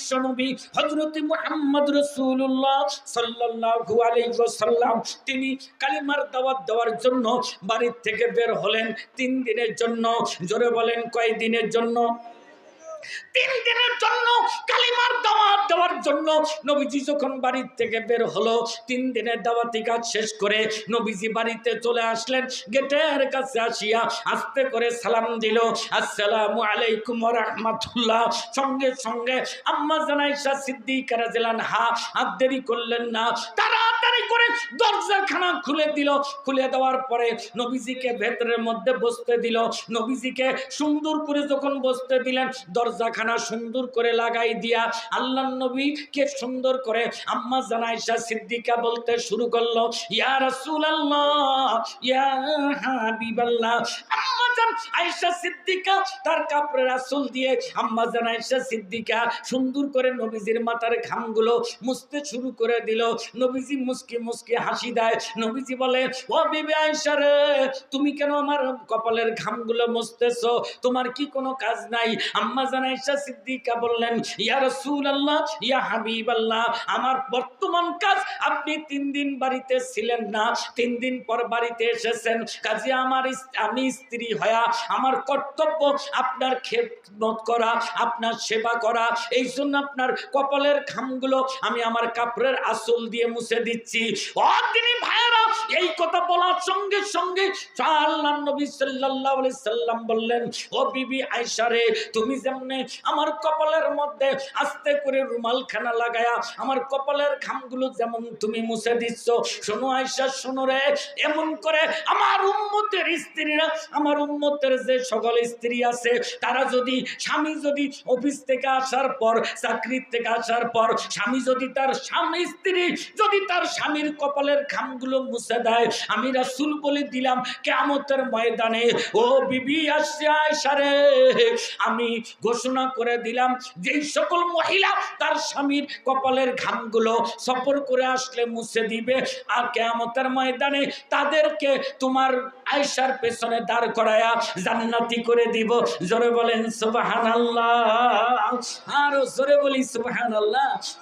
বিশ্বনবী হযরত মুহাম্মদ রাসূলুল্লাহ সাল্লাল্লাহু আলাইহি ওয়াসাল্লাম, তিনি কালিমার দাওয়াত দেওয়ার জন্য বাড়ির থেকে বের হলেন। তিন দিনের জন্য, জোরে বলেন কয় দিনের জন্য? তিন দিনের জন্য, কালিমার দাওয়াত দেওয়ার জন্য নবীজি যখন বাড়ির থেকে বের হলো তিন দিনের দাওয়াতি কাজ শেষ করে নবীজি বাড়িতে চলে আসলেন, গেটের কাছে আসিয়া আস্তে করে সালাম দিল, আসসালামু আলাইকুম রহমাতুল্লাহ। সঙ্গে সঙ্গে আম্মা জানাইশা সিদ্দিকারা জেলান হা হাত দেরি করলেন না। তাড়াতাড়ি করে দরজাখানা খুলে দিল। খুলে দেওয়ার পরে নবীজিকে ভেতরের মধ্যে বসতে দিল। নবীজিকে সুন্দর করে যখন বসতে দিলেন, দরজাখানা সুন্দর করে লাগাই দিয়া আল্লাহ নবী কে সুন্দর করে আম্মা জানাইশা সিদ্দিকা বলতে শুরু করল, ইয়া রাসূলুল্লাহ, ইয়া হাবিবাল্লাহ। আম্মা জান আয়েশা সিদ্দিকা তার কাপড়ে রাসূল দিয়ে আম্মা জান আয়েশা সিদ্দিকা সুন্দর করে নবীজির মাথার ঘামগুলো মুছতে শুরু করে দিল। নবীজি মুস্কি মুস্কি হাসি দেয়। নবীজি বলে, ও বিবি আয়েশা রে, তুমি কেন আমার কপালের ঘামগুলো মুছতেছো? তোমার কি কোনো কাজ নাই? আম্মা জান সিদ্দিকা বললেন, ইয়া ইয়া আমার বর্তমান কাজ আপনি তিন দিন বাড়িতে ছিলেন না, তিন দিন পর বাড়িতে এসেছেন। আমার আমি স্ত্রী হয়া, আমার কর্তব্য আপনার খেদমত করা, আপনার সেবা করা, এই জন্য আপনার কপালের খামগুলো আমি আমার কাপড়ের আসল দিয়ে মুছে দিচ্ছি। ও তিনি ভাইয়েরা এই কথা বলার সঙ্গে সঙ্গে বললেন, ও বিবি আয়েশা রে, তুমি যেমনে আমার কপালের মধ্যে আস্তে করে রুমালখানা লাগায়া আমার কপালের খামগুলো যেমন তুমি মুছে দিচ্ছ, শোনো আয়েশা, শোনো রে, এমন করে আমার উম্মতের স্ত্রীরা, আমার উম্মতের যে সকল স্ত্রী আছে, তারা যদি, স্বামী যদি অফিস থেকে আসার পর চাকরির থেকে আসার পর, স্বামী যদি তার স্বামী স্ত্রী, যদি তার স্বামীর কপালের খামগুলো মুছে দেয় আমি রাসূল বলে দিলাম কেমতের ময়দানে, ও বিবি আয়সারে আমি ঘোষণা করে দিলাম, যেই সকল মহিলা তার স্বামীর কপালের ঘামগুলো সফর করে আসলে মুছে দিবে, আর কেমতের ময়দানে তাদেরকে তোমার আয়সার পেছনে দাঁড় করায়া জান্নাতি করে দিব। জোরে বলেন সুবাহান আরও জোরে বলি সুবাহান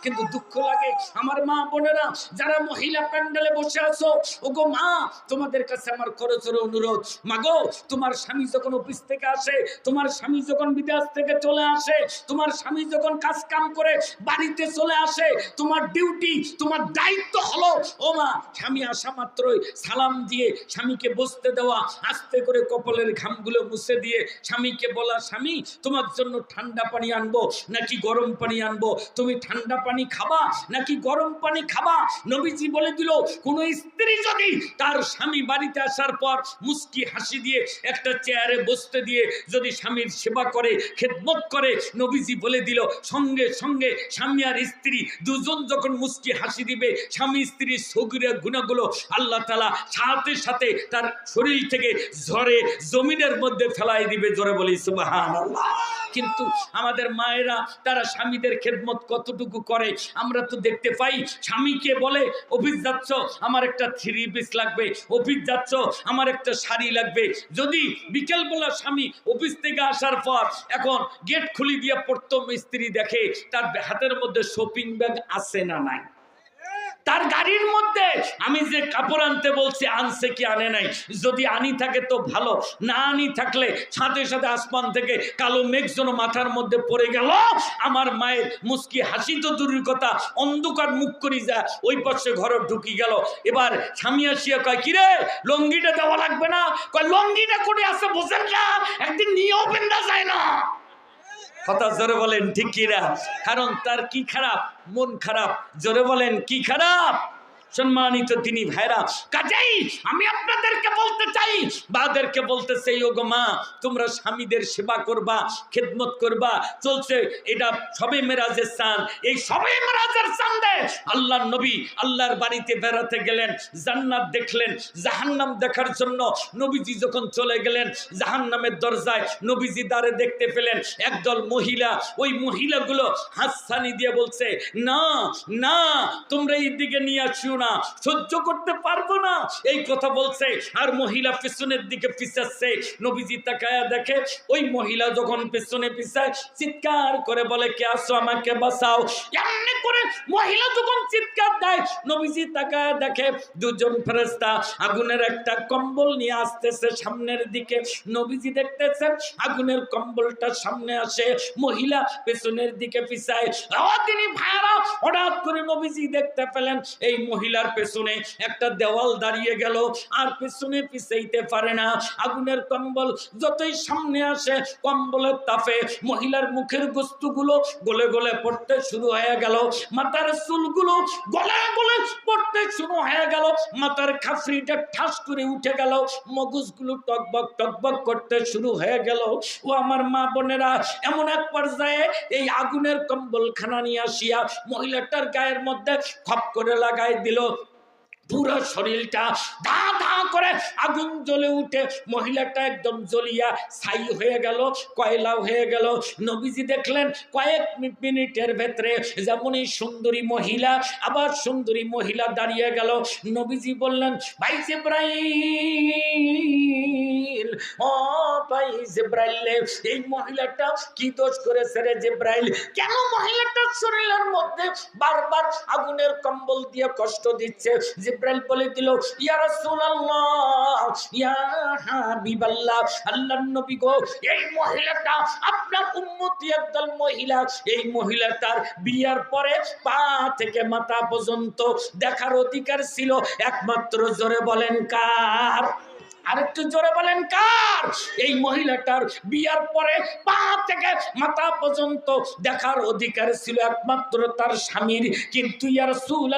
কিন্তু দুঃখ লাগে, আমার মা বোনেরা, যারা মহিলা প্যান্ডেলে বসে আছো ওগো মা, তোমাদের কাছে আমার করজোর অনুরোধ। মাগো, তোমার স্বামী যখন অফিস থেকে আসে, তোমার স্বামী যখন বিদেশ থেকে চলে আসে, তোমার স্বামী যখন কাজ কাম করে বাড়িতে চলে আসে, তোমার ডিউটি তোমার দায়িত্ব হলো, ও মা, স্বামী আসা মাত্রই সালাম দিয়ে স্বামীকে বসতে দেওয়া, আস্তে করে কপালের ঘামগুলো মুছে দিয়ে স্বামীকে বলা, স্বামী, তোমার জন্য ঠান্ডা পানি আনব, নাকি গরম পানি আনব? তুমি ঠান্ডা পানি খাবা, নাকি গরম পানি খাবা? নবীজি বলে দিল, কোনো স্ত্রী যদি তার স্বামী বাড়িতে আসার পর মুস্কি হাসি দিয়ে একটা চেয়ারে বসতে দিয়ে যদি স্বামীর সেবা করে, খেদমত করে, নবীজি বলে দিল, সঙ্গে সঙ্গে স্বামী আর স্ত্রী দুজন যখন মুস্কি হাসি দিবে, স্বামী স্ত্রীর সগুরের গুণাগুলো আল্লাহ তালা সাথে সাথে তার শরীর থেকে ঝরে জমিনের মধ্যে ফেলাই দিবে জোরে বলি সুবাহান কিন্তু আমাদের মায়েরা, তারা স্বামীদের খেদমত কতটুকু করে? আমরা তো দেখতে পাই, স্বামীকে বলে, অফিস যাচ্ছ, আমার একটা থ্রি পিস লাগবে। অফিস যাচ্ছ, আমার একটা শাড়ি লাগবে। যদি বিকেলবেলা স্বামী অফিস থেকে আসার পর এখন গেট খুলি দিয়ে প্রথম স্ত্রী দেখে, তার হাতের মধ্যে শপিং ব্যাগ আছে না নাই? তার গাড়ির মধ্যে। আমি যে কাপড় আনতে বলছি, আনছে কি, আনে নাই? যদি আনি থাকে তো ভালো, না আনি থাকলে সাথে সাথে আসমান থেকে কালো মেঘ যেন মাথার মধ্যে পড়ে গেল। আমার মায়ের মুস্কি হাসি তো দূরের কথা, অন্ধকার মুখ করি যা, ওই পাশে ঘরে ঢুকি গেল। এবার স্বামী আসিয়া কয়, কিরে, লঙ্গিটা দেওয়া লাগবে না? কয়, লঙ্গিটা করে আসে বোঝেন না, একদিন নিয়েও পেন্দা যায় না। কথা জোরে বলেন ঠিক কিনা? কারণ তার কি খারাপ? মন খারাপ। জোরে বলেন, কি খারাপ? সম্মানিত তিনি ভাইরা, কাজেই আমি আপনাদেরকে বলতে চাই, বাদেরকে বলতে চাই ওগো মা, তোমরা স্বামীদের সেবা করবা, খেদমত করবা, চলছে, এটা সবে মেরাজের চান এই সবে মেরাজের চান্দে আল্লাহর নবী আল্লাহর বাড়িতে বেড়াতে গেলেন, জান্নাত দেখলেন, জাহান্নাম দেখার জন্য নবীজি যখন চলে গেলেন, জাহান্নামের দরজায় নবীজি দ্বারে দেখতে পেলেন, একদল মহিলা, ওই মহিলাগুলো হাসানি দিয়ে বলছে, না না, তোমরা এই দিকে নিয়ে আসিও না, সহ্য করতে পারব না। এই কথা বলছে, আর মহিলা পেছনের দিকে পিছাচ্ছে। নবীজি তাকায়া দেখে, ওই মহিলা যখন পেছনে পিছায়, চিৎকার করে বলে, কে আসো আমাকে বাঁচাও? এমনি করে মহিলা যখন চিৎকার দেয়, নবীজি তাকায়া দেখে, দুজন ফেরেস্তা আগুনের একটা কম্বল নিয়ে আসতেছে সামনের দিকে। নবীজি দেখতেছেন, আগুনের কম্বলটা সামনে আসে, মহিলা পেছনের দিকে পিছায়। তিনি ভাইরা হঠাৎ করে নবীজি দেখতে পেলেন, এই মহিলার পেছনে একটা দেওয়াল দাঁড়িয়ে গেল, আর পেছনে পিছাইতে পারে না। আগুনের কম্বল যতই সামনে আসে, কম্বলের তাপে মহিলার মুখের বস্তুগুলো গলে গলে পড়তে শুরু হয়ে গেল। মাথার চুলগুলো গলে গলে পড়তে শুরু হয়ে গেল। মাথার খাফরিটা ঠাস করে উঠে গেল। মগজগুলো টকবক টকবক করতে শুরু হয়ে গেল। ও আমার মা বোনেরা, এমন এক পর্যায়ে এই আগুনের কম্বলখানা নিয়ে আসিয়া মহিলাটার গায়ের মধ্যে খপ করে লাগাই দিল। পুরো শরীরটা ধা ধা করে আগুন জ্বলে উঠে মহিলাটা একদম জ্বলিয়া ছাই হয়ে গেল কয়লা হয়ে গেল। নবীজি দেখলেন কয়েক মিনিটের ভেতরে যেমনই সুন্দরী মহিলা, আবার সুন্দরী মহিলা দাঁড়িয়ে গেল। নবীজি বললেন, ভাই জিব্রাইল, ও এই মহিলাটা আপনার একদল মহিলা। এই বিয়ার পরে পা থেকে মাথা পর্যন্ত দেখার অধিকার ছিল। একমাত্র জোরে বলেন কার? আরেকটু জোরে বলেন, কার? এই মহিলাটার বিয়ার পরে পা থেকে মাথা পর্যন্ত দেখার অধিকার ছিল একমাত্র তার স্বামীর। কিন্তু ইয়ার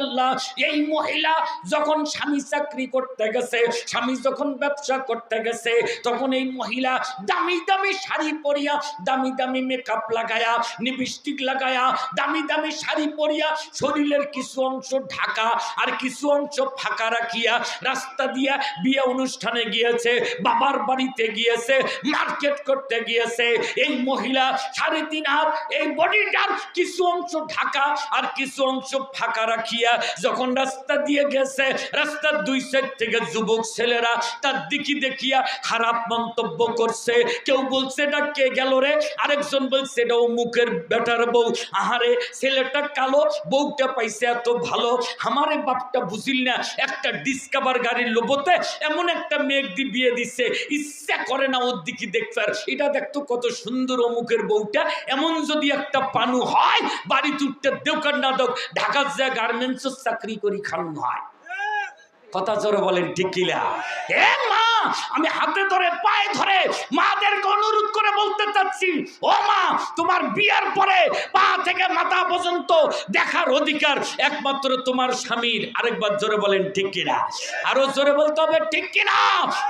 আল্লাহ এই মহিলা যখন স্বামী চাকরি করতে গেছে, স্বামী যখন ব্যবসা করতে গেছে, তখন এই মহিলা দামি দামি শাড়ি পরিয়া, দামি দামি মেকআপ লাগায়া লিপস্টিক লাগায়া, দামি দামি শাড়ি পরিয়া শরীরের কিছু অংশ ঢাকা আর কিছু অংশ ফাঁকা রাখিয়া রাস্তা দিয়া বিয়ে অনুষ্ঠানে গিয়েছে, বাবার বাড়িতে গিয়েছে মার্কেট করতে গিয়েছে। এই মহিলা সাড়ে তিন হাত, এই বডিটার কিছু অংশ ঢাকা আর কিছু অংশ ফাঁকা রাখিয়া যখন রাস্তা দিয়ে গেছে, রাস্তার দুই সাইড থেকে যুবক ছেলেরা তার দিকে দেখিয়া খারাপ মন্তব্য করছে। কেউ বলছে, এটা কে গেল রে? আরেকজন বলছে এটাও মুখের বেটার বউ। আহারে, ছেলেটা কালো, বউটা পাইছে এত ভালো। আমারে বাপটা বুঝিল না, একটা ডিসকভার গাড়ির লোভতে এমন একটা মেঘ দি বিয়ে দিচ্ছে ইচ্ছা করে না ওর দিকে দেখতে। এটা দেখতো কত সুন্দর অমুকের বউটা। এমন যদি একটা পানু হয়, বাড়ি তুটতে দেওকার না দোক ঢাকার যা গার্মেন্টস চাকরি করি খানু হয়। কথা জোরে বলেন, ঠিক কিলা এ মা! আমি হাতে ধরে, পায়ে ধরে মাদেরকে অনুরোধ করে বলতে চাচ্ছি, ও মা, তোমার বিয়ার পরে পা থেকে মাথা পর্যন্ত দেখার অধিকার একমাত্র তোমার স্বামীর। আরেকবার জোরে বলেন, ঠিক কিনা? আরও জোরে বলতে হবে, ঠিক কিনা?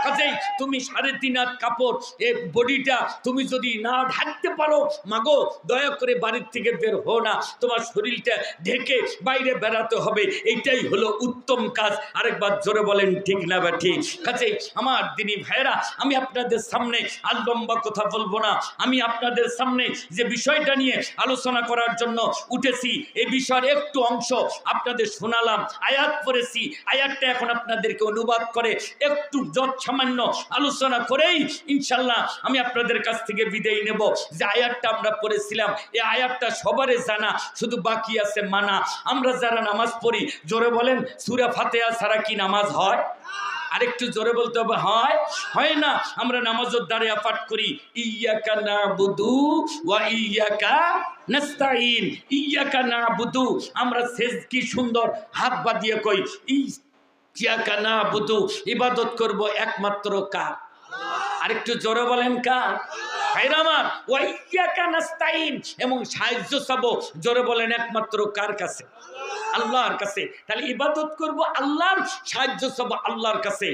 কাজেই তুমি সাড়ে তিন হাত কাপড়, এ বডিটা তুমি যদি না ঢাকতে পারো, মাগো, দয়া করে বাড়ির থেকে বের হো না। তোমার শরীরটা ঢেকে বাইরে বেড়াতে হবে। এইটাই হলো উত্তম কাজ। আরেকবার জোরে বলেন, ঠিক না বা ঠিক? কাজেই আমার দিনী ভাইরা আমি আপনাদের সামনে আর লম্বা কথা বলব না। আমি আপনাদের সামনে যে বিষয়টা নিয়ে আলোচনা করার জন্য উঠেছি এই বিষয়ের একটু অংশ আপনাদের শোনালাম, আয়াত পড়েছি। আয়াতটা এখন আপনাদেরকে অনুবাদ করে একটু যত সামান্য আলোচনা করেই ইনশাল্লাহ আমি আপনাদের কাছ থেকে বিদায় নেব। যে আয়াতটা আমরা পড়েছিলাম এই আয়াতটা সবারই জানা, শুধু বাকি আছে মানা। আমরা যারা নামাজ পড়ি, জোরে বলেন, সুরা ফাতেহা ছাড়া কি নামাজ হয়? আরেকটু জোরে বলতে হবে, হয় হয় না, আমরা নামাজের দাঁড়িয়ে পাঠ করি ইয়াকা না বুধু ওয়া ইয়াকা নাস্তাইন ইয়াকা না বুধু আমরা শেষ কি সুন্দর হাত বা বাঁধিয়ে কই ইয়াকা না বুধু ইবাদত করব একমাত্র কার? আরেকটু জোরে বলেন কার? এবং সাহায্য চাবো, জোরে বলেন একমাত্র কার কাছে? আল্লাহর কাছে। তাহলে ইবাদত করব আল্লাহর, সাহায্য চাবো আল্লাহর কাছে।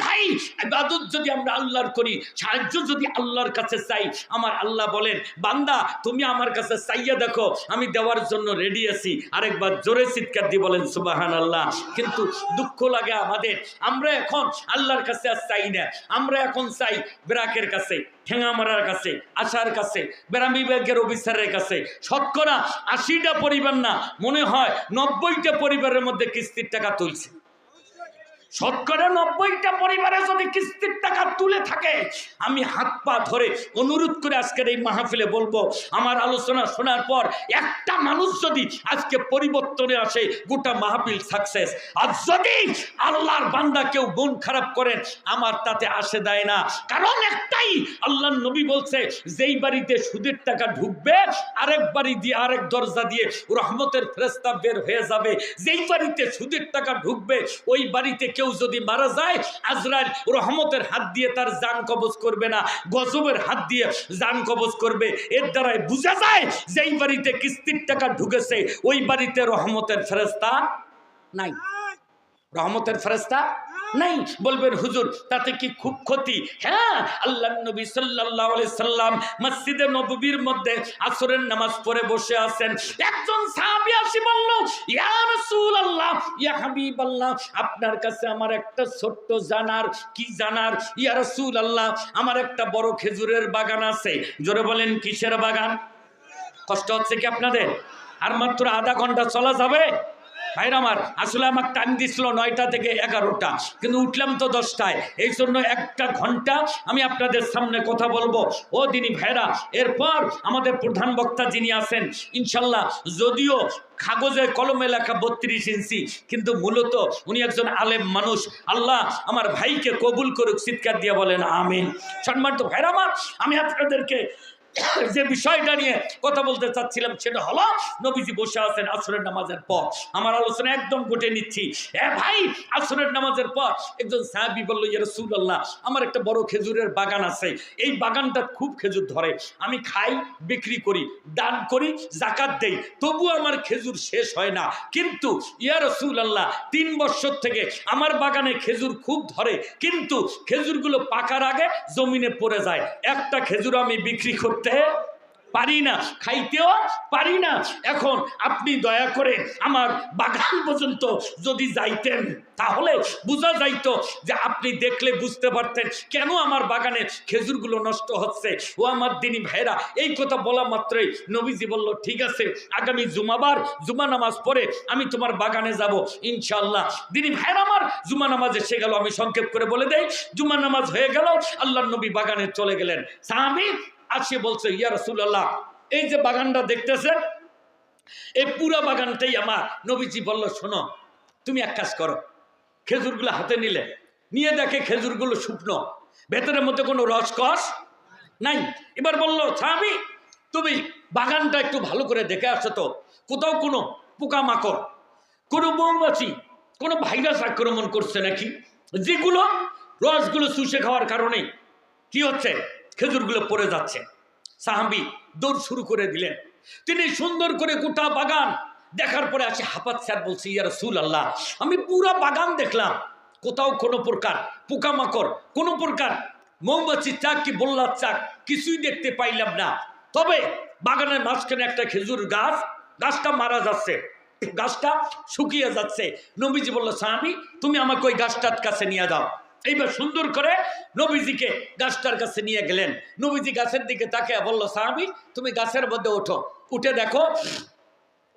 ভাই, ইবাদত যদি আমরা আল্লাহর করি, সাহায্য যদি আল্লাহর কাছে চাই, আমার আল্লাহ বলেন, বান্দা, তুমি আমার কাছে চাইয়া দেখো, আমি দেওয়ার জন্য রেডি আছি। আরেকবার জোরে চিৎকার দিয়ে বলেন সুবাহান আল্লাহ কিন্তু দুঃখ লাগে আমাদের। আমরা এখন আল্লাহর কাছে আর চাই না। আমরা এখন চাই ব্রাকের কাছে। ঠেঙামারার কাছে, আশার কাছে, বেরামি বিভাগের অফিসারের কাছে। শতকরা আশিটা পরিবার না, মনে হয় নব্বইটা পরিবারের মধ্যে কিস্তির টাকা তুলছে। শতকরা নব্বইটা পরিবারে যদি কিস্তির টাকা তুলে থাকে, আমি হাত পা ধরে অনুরোধ করে আজকের এই মাহফিলে বলব, আমার আলোচনা শোনার পর একটা মানুষ যদি আজকে পরিবর্তনে আসে, গোটা মাহফিল সাকসেস আর যদি আল্লাহর বান্দা কেউ মন খারাপ করেন, আমার তাতে আসে দেয় না। কারণ একটাই আল্লাহ নবী বলছে, যেই বাড়িতে সুদের টাকা ঢুকবে, আরেক বাড়ি দিয়ে আরেক দরজা দিয়ে রহমতের ফেরেস্তা বের হয়ে যাবে। যেই বাড়িতে সুদের টাকা ঢুকবে, ওই বাড়িতে কেউ যদি মারা যায়, আজরাইল রহমতের হাত দিয়ে তার জান কবজ করবে না, গজবের হাত দিয়ে জান কবজ করবে। এর দ্বারাই বুঝা যায় যেই বাড়িতে কিস্তির টাকা ঢুকেছে, ওই বাড়িতে রহমতের ফেরস্তা নাই। রহমতের ফেরেস্তা নাই, বলবেন, হুজুর, তাতে কি খুব ক্ষতি? হ্যাঁ আল্লাহ নবী আলাইহি সাল্লাম মসজিদে নববীর মধ্যে আসরের নামাজ পড়ে বসে আছেন। একজন আপনার কাছে আমার একটা ছোট্ট জানার, কি জানার? ইয়া রাসূলুল্লাহ, আমার একটা বড় খেজুরের বাগান আছে। জোরে বলেন, কিসের বাগান? কষ্ট হচ্ছে কি আপনাদের? আর মাত্র আধা ঘণ্টা চলা যাবে? ভাইর আমার, আসলে আমার টাইম দিছিল নয়টা থেকে এগারোটা, কিন্তু উঠলাম তো দশটায়। এই জন্য একটা ঘণ্টা আমি আপনাদের সামনে কথা বলব। ও দিনী ভাইরা, এরপর আমাদের প্রধান বক্তা যিনি আছেন, ইনশাল্লাহ, যদিও কাগজে কলমে লেখা বত্রিশ ইঞ্চি, কিন্তু মূলত উনি একজন আলেম মানুষ। আল্লাহ আমার ভাইকে কবুল করুক, চিৎকার দিয়ে বলেন, আমিন। সম্মানিত ভাইরা আমার, আমি আপনাদেরকে যে বিষয়টা নিয়ে কথা বলতে চাচ্ছিলাম সেটা হলো, নবীজি বসে আছেন আসরের নামাজের পর। আমার আলোচনা একদম ঘটে নিচ্ছি। হ্যাঁ ভাই, আসরের নামাজের পর একজন সাহাবি বলল, ইয়া রাসূলুল্লাহ, আমার একটা বড় খেজুরের বাগান আছে। এই বাগানটা খুব খেজুর ধরে। আমি খাই, বিক্রি করি, দান করি, জাকাত দেই। তবু আমার খেজুর শেষ হয় না। কিন্তু, ইয়া রাসূলুল্লাহ, তিন বছর থেকে আমার বাগানে খেজুর খুব ধরে। কিন্তু, খেজুরগুলো পাকার আগে জমিনে পড়ে যায়। একটা খেজুর আমি বিক্রি করতে পারি না, খাইতেও পারি না। এখন আপনি দয়া করে আমার বাগান পর্যন্ত যদি যাইতেন, তাহলে বোঝা যাইতো যে আপনি দেখলে বুঝতে পারতেন কেন আমার বাগানে খেজুরগুলো নষ্ট হচ্ছে। ও আমার দিনী ভাইরা এই কথা বলা মাত্রই নবীজি বলল, ঠিক আছে, আগামী জুমাবার, জুমা নামাজ পড়ে আমি তোমার বাগানে যাব ইনশাল্লাহ দিনী ভাইরা আমার, জুমা নামাজ এসে গেল, আমি সংক্ষেপ করে বলে দেই, জুমা নামাজ হয়ে গেল আল্লাহ নবী বাগানে চলে গেলেন। সাহাবি আসে বলছে, ইয়া রসুল্লাহ এই যে বাগানটা দেখতেছেন, এই পুরো বাগানটাই আমার। নবীজি বলল, শোনো, তুমি এক কাজ করো, খেজুরগুলো হাতে নিলে, নিয়ে দেখে খেজুরগুলো শুকনো, ভেতরের মধ্যে কোনো রসকস নাই। এবার বলল, স্বামী, তুমি বাগানটা একটু ভালো করে দেখে আসো তো, কোথাও কোনো পোকামাকড়, কোনো মৌমাছি, কোনো ভাইরাস আক্রমণ করছে নাকি? যেগুলো রসগুলো চুষে খাওয়ার কারণে, কি হচ্ছে? খেজুরগুলো পড়ে যাচ্ছে। সাহাবি দৌড় শুরু করে দিলেন। তিনি সুন্দর করে গোটা বাগান দেখার পরে আসে হাফাত স্যার বলছি, ইয়া রসুল আল্লাহ আমি পুরা বাগান দেখলাম। কোথাও কোনো প্রকার পোকামাকড়, কোনো প্রকার মৌমাছি চাক কি বললার চাক কিছুই দেখতে পাইলাম না। তবে বাগানের মাঝখানে একটা খেজুর গাছ, গাছটা মারা যাচ্ছে। গাছটা শুকিয়ে যাচ্ছে। নবীজি বলল স্বামী তুমি আমাকে ওই গাছটার কাছে নিয়ে দাও এইবার সুন্দর করে নবীজিকে গাছটার কাছে নিয়ে গেলেন। নবীজি গাছের দিকে তাকে বলল সাহাবি তুমি গাছের মধ্যে ওঠো। উঠে দেখো,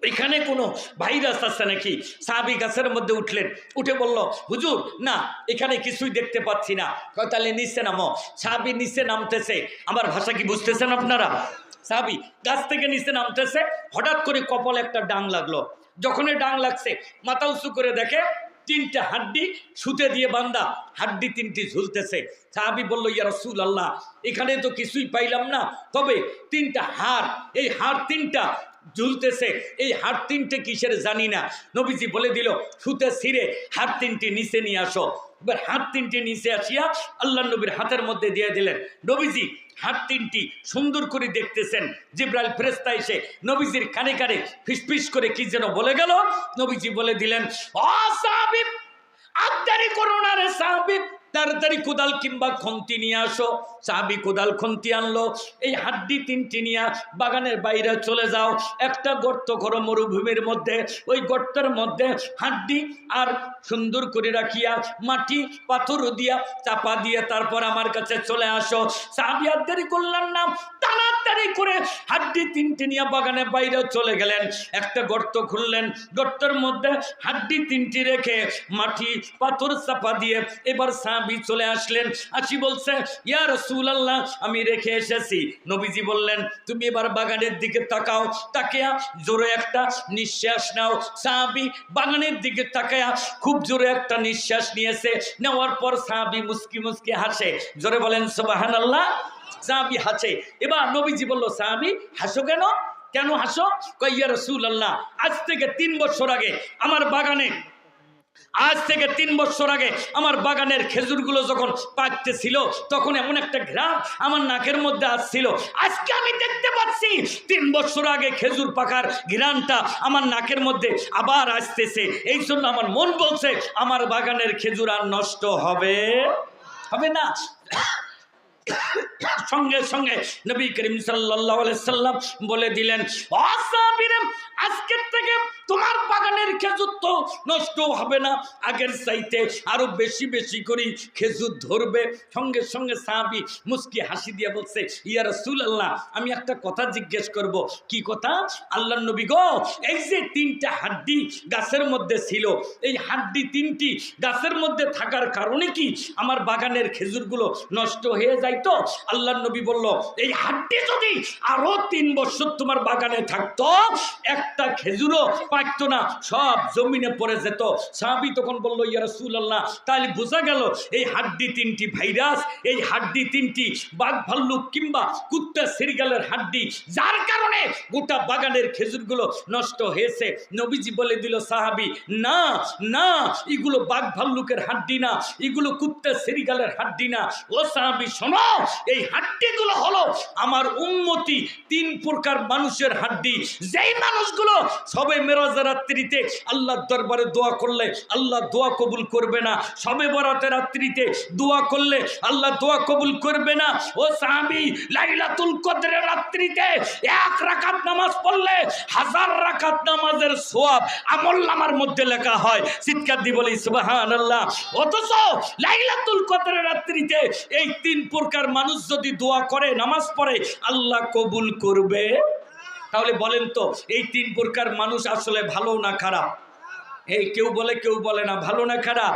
এখানে কোনো ভাইরাস আছে নাকি? সাহাবি গাছের মধ্যে উঠলেন। উঠে বলল, হুজুর, না, এখানে কিছুই দেখতে পাচ্ছি না। তাহলে নিচে নামো। সাহাবি নিচে নামতেছে। আমার ভাষা কি বুঝতেছেন আপনারা? সাহাবি গাছ থেকে নিচে নামতেছে। হঠাৎ করে কপালে একটা ডাং লাগল। যখনই ডাং লাগছে, মাথা উঁচু করে দেখে তিনটা হাড্ডি সুতে দিয়ে বান্দা হাড্ডি তিনটি ঝুলতেছে। সাহাবি বলল, ইয়া রসুল আল্লাহ এখানে তো কিছুই পাইলাম না। তবে তিনটা হাড়, এই হাড় তিনটা ঝুলতেছে। এই হাড় তিনটে কিসের জানি না। নবীজি বলে দিল সুতে ছিঁড়ে হাড় তিনটি নিচে নিয়ে আসো। এবার হাত তিনটি নিচে আসিয়া আল্লাহ নবীর হাতের মধ্যে দিয়ে দিলেন, নবীজি, হাত তিনটি সুন্দর করে দেখতেছেন। জিব্রাইল ফেরেস্তা এসে নবীজির কানে কানে ফিসফিস করে কি যেন বলে গেল। নবীজি বলে দিলেন, অ আবদারি করোনা করো রে সাহাবিব তাড়াতাড়ি কোদাল কিংবা খন্তি নিয়ে আসো। চাবি কোদাল খন্তি আনলো। এই হাড্ডি তিনটি নিয়ে বাগানের বাইরে চলে যাও। একটা গর্ত করো মরুভূমির মধ্যে। ওই গর্তের মধ্যে হাড্ডি আর সুন্দর করে রাখিয়া মাটি, পাথর দিয়া চাপা দিয়ে তারপর আমার কাছে চলে আসো। চাবি আর দেরি করলাম না। তাড়াতাড়ি করে হাড্ডি তিনটি নিয়ে বাগানে বাইরে চলে গেলেন। একটা গর্ত খুললেন, গর্তের মধ্যে হাড্ডি তিনটি রেখে মাটি, পাথর চাপা দিয়ে এবার সাবি চলে আসলেন। আসি বলছে, ইয়া রসুল আল্লাহ আমি রেখে এসেছি। নবীজি বললেন, তুমি এবার বাগানের দিকে তাকাও, তাকিয়া জোরে একটা নিঃশ্বাস নাও। সাহাবি বাগানের দিকে তাকায়া খুব জোরে একটা নিঃশ্বাস নিয়েছে। নেওয়ার পর সাহাবি মুস্কি মুস্কি হাসে। জোরে বলেন সোবাহান আল্লাহ সাহাবি হাসে এবার নবীজি বলল সাহাবি হাসো কেন? কেন হাসো? কইয়া রসুল আল্লাহ আজ থেকে তিন বছর আগে আমার বাগানে, আজ থেকে তিন বছর আগে আমার বাগানের খেজুরগুলো যখন পাকতেছিল, তখন এমন একটা ঘ্রাম আমার নাকের মধ্যে আসছিল। আজকে আমি দেখতে পাচ্ছি, তিন বছর আগে খেজুর পাকার ঘ্রাণটা আমার নাকের মধ্যে আবার আসতেছে। এই জন্য আমার মন বলছে, আমার বাগানের খেজুর আর নষ্ট হবে হবে না। সঙ্গে সঙ্গে নবী করিম সাল্লাহ সাল্লাম বলে দিলেন আজকের থেকে তোমার বাগানের খেজুর তো নষ্ট হবে না, আগের চাইতে আরও বেশি বেশি করে খেজুর ধরবে। সঙ্গে সঙ্গে সাহাবি মুস্কি হাসি দিয়ে বলছে, ইয়া রসুল আল্লাহ আমি একটা কথা জিজ্ঞেস করব। কি কথা? আল্লাহ নবী গো, এই যে তিনটা হাড্ডি গাছের মধ্যে ছিল, এই হাড্ডি তিনটি গাছের মধ্যে থাকার কারণে কি আমার বাগানের খেজুরগুলো নষ্ট হয়ে যায় তো? আল্লাহ নবী বলল, এই হাড্ডি যদি আরও তিন বছর তোমার বাগানে থাকতো, একটা খেজুরও পাকতো না, সব জমিনে পড়ে যেত। সাহাবি তখন বলল, ইয়া রাসূলুল্লাহ তাহলে বোঝা গেল, এই হাড্ডি তিনটি ভাইরাস, এই হাড্ডি তিনটি বাঘ, ভাল্লুক কিংবা কুত্তা, সিরিগালের হাড্ডি, যার কারণে গোটা বাগানের খেজুরগুলো নষ্ট হয়েছে। নবীজি বলে দিল, সাহাবি, না না, এগুলো বাঘ, ভাল্লুকের হাড্ডি না, এগুলো কুত্তা, সিরিগালের হাড্ডি না। ও সাহাবি, শোনো, এই হাড্ডিগুলো হলো আমার উন্মতি তিন প্রকার মানুষের হাড্ডি। যেই মানুষগুলো সবে মেরাজ রাত্রিতে আল্লাহর দরবারে দোয়া করলে, আল্লাহ দোয়া কবুল করবে না। সবে বরাতে রাত্রিতে দোয়া করলে, আল্লাহ দোয়া কবুল করবে না। ও সাহাবি, লাইলাতুল কদরের রাত্রিতে এক নামাজ পড়লে হাজার রাখাত নামাজের সোয়াব আমল নামার মধ্যে লেখা হয়। চিৎকার দি বলি, সুবহানাল্লাহ। অথচ লাইলাতুল কদরের রাত্রিতে এই তিন প্রকার মানুষ যদি দোয়া করে, নামাজ পড়ে, আল্লাহ কবুল করবে। তাহলে বলেন তো, এই তিন প্রকার মানুষ আসলে ভালো না খারাপ? এই কেউ বলে কেউ বলে না, ভালো না খারাপ?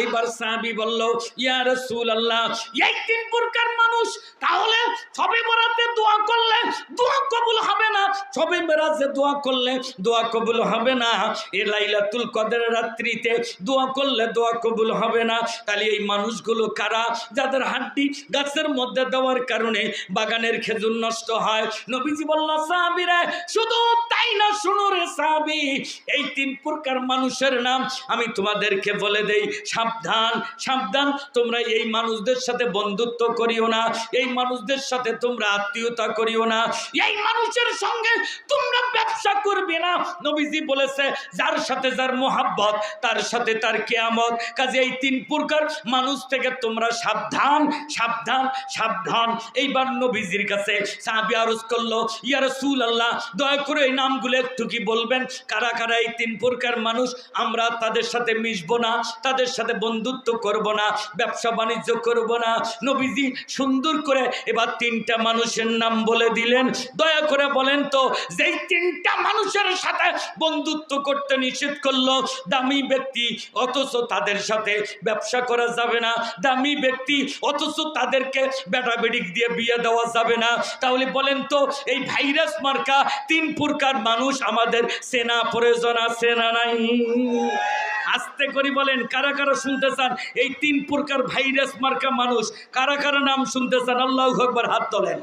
এইবার সাহাবি বলল, ইয়া রসুল আল্লাহ এই তিন প্রকার মানুষ, তাহলে সবে বরাতে দোয়া করলে দোয়া কবুল হবে না? সবে বেরাতে দোয়া করলে দোয়া কবুল হবে না? এ লাইলাতুল কদের রাত্রিতে দোয়া করলে দোয়া কবুল হবে না? তাহলে এই মানুষগুলো কারা? যাদের হাড্ডি গাছের মধ্যে দেওয়ার কারণে বাগানের খেজুর নষ্ট হয়। নবীজি বলল, সাহাবিরা, শুধু তাই না, শুনো রে সাহাবি, এই তিন প্রকার মানুষের নাম আমি তোমাদেরকে বলে দেই, সাবধান সাবধান। তোমরা এই মানুষদের সাথে বন্ধুত্ব করিও না, এই মানুষদের সাথে তোমরা আত্মীয়তা করিও না। এই মানুষের সঙ্গে তোমরা ব্যবসা করবে না। নবীজি বলেছে, যার সাথে যার মোহাব্বত, তার সাথে তার কেয়ামত। কাজে এই তিন প্রকার মানুষ থেকে তোমরা সাবধান সাবধান সাবধান। এইবার নবীজির কাছে সাহাবি আরজ করল, ইয়া রাসূল আল্লাহ দয়া করে এই নামগুলো একটু কি বলবেন? কারা কারা এই তিন প্রকার মানুষ আমরা তাদের সাথে মিশবো না, তাদের সাথে বন্ধুত্ব করব না, ব্যবসা বাণিজ্য করব না। নবীজি সুন্দর করে এবার তিনটা মানুষের নাম বলে দিলেন। দয়া করে বলেন তো, যেই তিনটা মানুষের সাথে বন্ধুত্ব করতে নিষেধ করল, দামি ব্যক্তি, অথচ তাদের সাথে ব্যবসা করা যাবে না। দামি ব্যক্তি, অথচ তাদেরকে বেটা বেডিক দিয়ে বিয়ে দেওয়া যাবে না। তাহলে বলেন তো, এই ভাইরাস মার্কা তিন প্রকার মানুষ আমাদের সেনা প্রয়োজন আছে না নাই? আস্তে করে বলেন, কারা কারা শুনতে চান? এই তিন প্রকার ভাইরাস মার্কা মানুষ, কারা কারা নাম শুনতে চান? আল্লাহ একবার হাত তোলেন।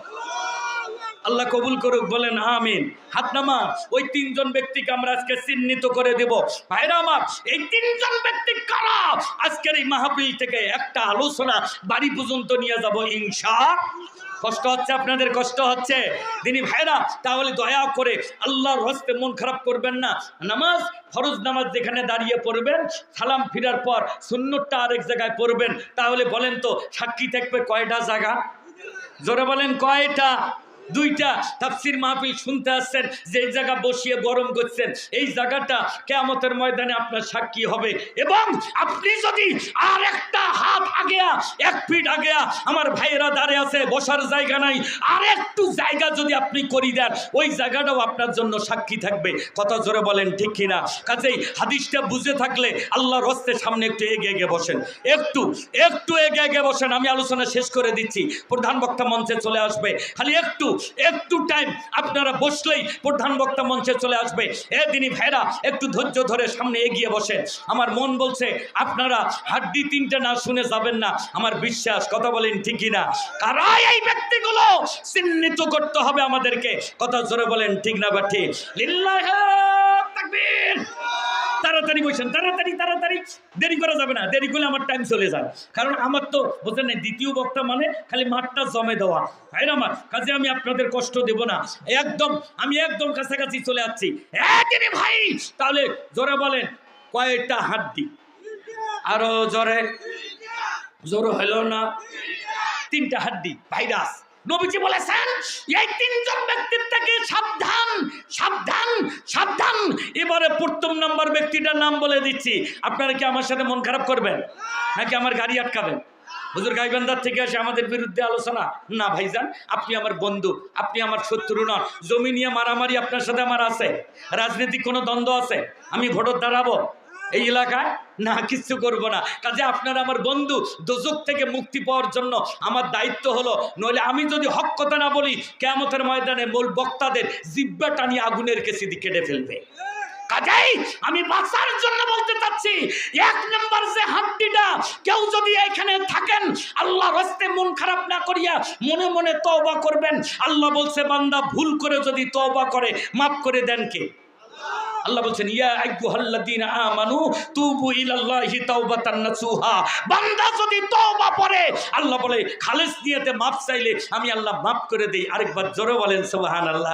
আল্লাহ কবুল করুক, বলেন আমিন। হাত নামা ওই তিনজন ব্যক্তিকে আমরা আজকে চিহ্নিত করে দেব। ভাইরা আমার, এই তিনজন ব্যক্তি কারা? আজকের এই মাহফিল থেকে একটা আলোচনা বাড়ি পর্যন্ত নিয়ে যাব ইনশা। কষ্ট হচ্ছে, আপনাদের কষ্ট হচ্ছে? তিনি ভাইরা, তাহলে দয়া করে আল্লাহর হস্তে মন খারাপ করবেন না। নামাজ, ফরজ নামাজ যেখানে দাঁড়িয়ে পড়বেন, সালাম ফিরার পর সুন্নতটা আরেক জায়গায় পড়বেন। তাহলে বলেন তো, সাক্ষী থাকবে কয়টা জায়গা? জোরে বলেন, কয়টা? দুইটা তাফসির মাহফিল শুনতে আসছেন, যে জায়গা বসিয়ে গরম করছেন, এই জায়গাটা কেয়ামতের ময়দানে আপনার সাক্ষী হবে। এবং আপনি যদি আর একটা হাত আগেয়া, এক ফিট আগেয়া আমার ভাইয়েরা দাঁড়িয়ে আছে, বসার জায়গা নাই, আর একটু জায়গা যদি আপনি করি দেন, ওই জায়গাটাও আপনার জন্য সাক্ষী থাকবে। কথা জোরে বলেন, ঠিক কিনা? কাজেই হাদিসটা বুঝে থাকলে আল্লাহর হস্তে সামনে একটু এগিয়ে এগিয়ে বসেন। একটু একটু এগিয়ে এগিয়ে বসেন, আমি আলোচনা শেষ করে দিচ্ছি। প্রধান বক্তা মঞ্চে চলে আসবে। খালি একটু একটু টাইম আপনারা বসলেই প্রধান বক্তা মঞ্চে চলে আসবে। এ দিনী ভাইরা, একটু ধৈর্য ধরে সামনে এগিয়ে বসে আমার মন বলছে, আপনারা হাড্ডি তিনটে না শুনে যাবেন না। আমার বিশ্বাস, কথা বলেন ঠিকই না কারাই এই ব্যক্তিগুলো? চিহ্নিত করতে হবে আমাদেরকে। কথা জোরে বলেন, ঠিক না বা ঠিক? লিল্লাহ তাকবীর! তাড়াতাড়ি বসেন, তাড়াতাড়ি তাড়াতাড়ি। দেরি করা যাবে না, দেরি করলে আমার টাইম চলে যায়। কারণ আমার তো বোঝেন না দ্বিতীয় বক্তা মানে খালি মাঠটা জমে দেওয়া। তাই না, আমার? কাজে আমি আপনাদের কষ্ট দেব না। একদম, আমি একদম কাছাকাছি চলে যাচ্ছি। ভাই, তাহলে জোরে বলেন, কয়েকটা হাড্ডি। আরও জোরে। জোরে হলো না? তিনটা হাড্ডি, ভাইরাস। নবীজি বলেছেন, এই তিনজন ব্যক্তির থেকে সাবধান সাবধান সাবধান। এবারে প্রথম নাম্বার ব্যক্তিটার নাম বলে দিচ্ছি। আপনারা কি আমার সাথে মন খারাপ করবেন? নাকি আমার গাড়ি আটকাবেন? হুজুর গাইবান্দার থেকে আসে আমাদের বিরুদ্ধে আলোচনা? না ভাইজান, আপনি আমার বন্ধু, আপনি আমার শত্রু নন। জমি নিয়ে মারামারি আপনার সাথে আমার আছে। রাজনৈতিক কোনো দ্বন্দ্ব আছে? আমি ভোটর দাঁড়াবো? এই এলাকায়? না কিচ্ছু করব না। কাজে আপনারা আমার বন্ধু দোজক থেকে মুক্তি পাওয়ার জন্য আমার দায়িত্ব হলো। নইলে আমি যদি হক কথা না বলি কেমতের ময়দানে মূল বক্তাদের জিব্বা টানিয়ে আগুনের কেসি কেটে ফেলবে। কাজেই আমি বাঁচার জন্য বলতে চাচ্ছি, এক নম্বর যে হাড্ডিটা, কেউ যদি এখানে থাকেন আল্লাহ রাস্তে মন খারাপ না করিয়া মনে মনে তওবা করবেন। আল্লাহ বলছে, বান্দা ভুল করে যদি তওবা করে, মাফ করে দেন কে? আল্লাহ বলছেন, ইয়া আইয়ুহাল্লাযীনা আমানু তুবু ইলাল্লাহি তাওবাতান নাসুহা। বান্দা যদি তওবা করে, আল্লাহ বলে, খালেস নিয়তে মাফ চাইলে আমি আল্লাহ মাফ করে দেই। আরেকবার জোরে বলেন, সুবহানাল্লাহ।